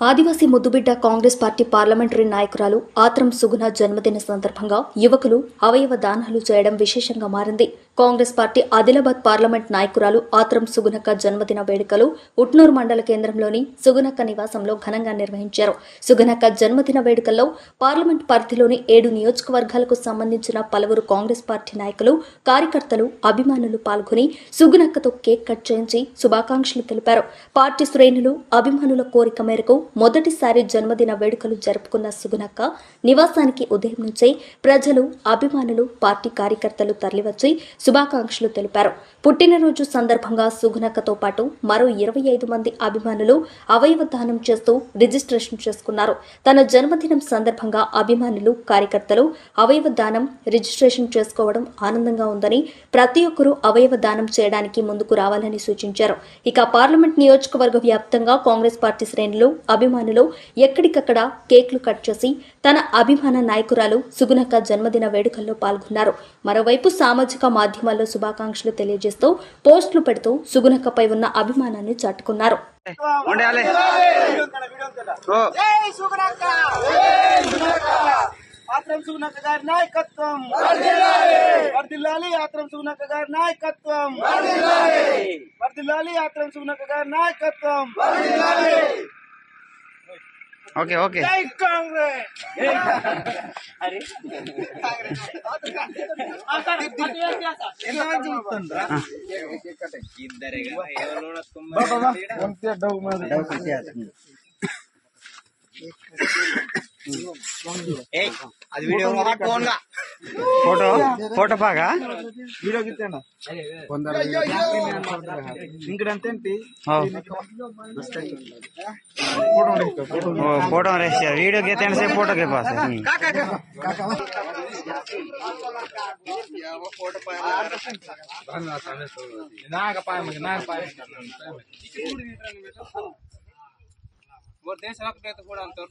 ఆదివాసీ ముద్దుబిడ్డ Congress party parliamentary నాయకురాలు ఆత్రం సుగుణ జన్మదిన సందర్భంగా యువకులు అవయవ దానాలు చేయడం విశేషంగా మారింది. కాంగ్రెస్ పార్టీ ఆదిలాబాద్ పార్లమెంట్ నాయకురాలు ఆత్రం సుగుణక్క జన్మదిన వేడుకలు ఉట్నూరు మండల కేంద్రంలోని సుగుణక్క నివాసంలో ఘనంగా నిర్వహించారు. సుగుణక్క జన్మదిన వేడుకల్లో పార్లమెంట్ పరిధిలోని ఏడు నియోజకవర్గాలకు సంబంధించిన పలువురు కాంగ్రెస్ పార్టీ నాయకులు కార్యకర్తలు అభిమానులు పాల్గొని సుగుణక్కతో కేక్ కట్ చేయించి శుభాకాంక్షలు తెలిపారు. పార్టీ శ్రేణులు అభిమానుల కోరిక మేరకు మొదటిసారి జన్మదిన వేడుకలు జరుపుకున్న సుగుణక్క నివాసానికి ఉదయం నుంచే ప్రజలు అభిమానులు పార్టీ కార్యకర్తలు తరలివచ్చి శుభాకాంక్షలు తెలిపారు. పుట్టినరోజు సందర్భంగా సుగుణక్కతో పాటు మరో ఇరవై ఐదు మంది అభిమానులు అవయవ దానం చేస్తూ రిజిస్ట్రేషన్ చేసుకున్నారు. తన జన్మదినం సందర్భంగా అభిమానులు కార్యకర్తలు అవయవ దానం రిజిస్ట్రేషన్ చేసుకోవడం ఆనందంగా ఉందని ప్రతి ఒక్కరూ అవయవ దానం చేయడానికి ముందుకు రావాలని సూచించారు. ఇక పార్లమెంట్ నియోజకవర్గ వ్యాప్తంగా కాంగ్రెస్ పార్టీ శ్రేణులు అభిమానులు ఎక్కడికక్కడ కేక్లు కట్ చేసి తన అభిమాన నాయకురాలు సుగుణక్క జన్మదిన వేడుకల్లో పాల్గొన్నారు. మరోవైపు సామాజిక మాధ్యమ మాధ్యమాల్లో శుభాకాంక్షలు తెలియజేస్తూ పోస్టులు పెడుతూ సుగుణక్కపై ఉన్న అభిమానాన్ని చాటుకున్నారు. ఆత్రం సుగుణక్క గారి నాయకత్వం. వర్దిల్లాలి ఆత్రం సుగుణక్క గారి నాయకత్వం. వర్దిల్లాలి ఆత్రం సుగుణక్క గారి నాయకత్వం. Okay okay. జై కాంగ్రెస్. అరే. ಅದು ವಿಡಿಯೋ फ़ोटो फ़ोटो पागा वीडियो कितने ना बंदर इंग्रेडिएंट टी फ़ोटो रेस्टो फ़ोटो रेस्टो वीडियो कितने से फ़ोटो के पास है वो देश रख देते थोड़ा अंतर